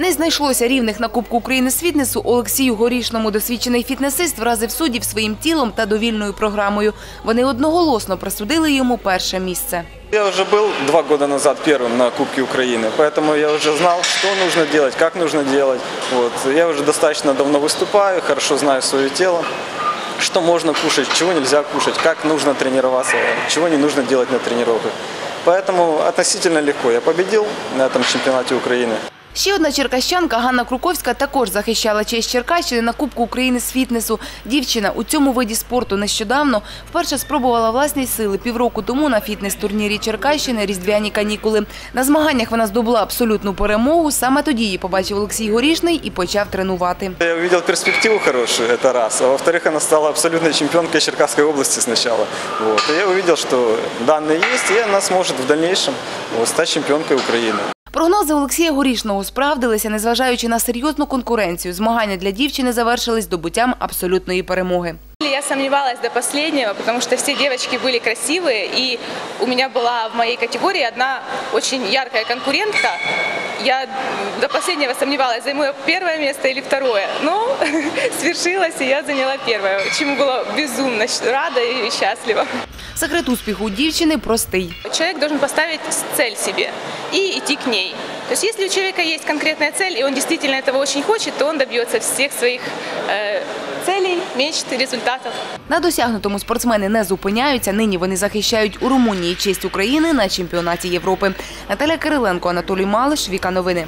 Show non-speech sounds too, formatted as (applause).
Не знайшлося рівних на Кубку України з фітнесу Олексію Горішному. Досвідчений фітнесист вразив суддів своїм тілом та довільною програмою. Вони одноголосно присудили йому перше місце. Я уже был два года назад первым на Кубке Украины, поэтому я уже знал, что нужно делать, как нужно делать. Вот. Я уже достаточно давно выступаю, хорошо знаю свое тело, что можно кушать, чего нельзя кушать, как нужно тренироваться, чего не нужно делать на тренировках. Поэтому относительно легко я победил на этом чемпионате Украины. Ще одна черкащанка Ганна Круковська також захищала честь Черкащини на Кубку України з фітнесу. Дівчина у цьому виді спорту нещодавно вперше спробувала власні сили півроку тому на фітнес-турнірі Черкащини Різдвяні канікули. На змаганнях вона здобула абсолютну перемогу. Саме тоді її побачив Олексій Горішний і почав тренувати. Я увидел перспективу хорошую, это раз. А во-вторых, она стала абсолютной чемпионкой Черкасской области сначала. Вот. И я увидел, что данные есть, и она сможет в дальнейшем вот, стать чемпионкой Украины. Прогнози Олексія Горішного справдилися, незважаючи на серйозну конкуренцію. Змагання для дівчини завершились здобуттям абсолютної перемоги. Я сомневалась до последнего, потому что все девочки были красивые, и у меня была в моей категории одна очень яркая конкурентка. Я до последнего сомневалась, займу я первое место или второе. Но (laughs) свершилось, и я заняла первое, чему была безумно рада и счастлива. Секрет успіху дівчини простий. Человек должен поставить цель себе и идти к ней. То есть если у человека есть конкретная цель, и он действительно этого очень хочет, то он добьется всех своих э, целей, мечт, результатов. На досягнутому спортсмени не зупиняються. Нині вони захищають у Румунії честь України на чемпіонаті Європи. Наталя Кириленко, Анатолій Малиш, Віка Новини.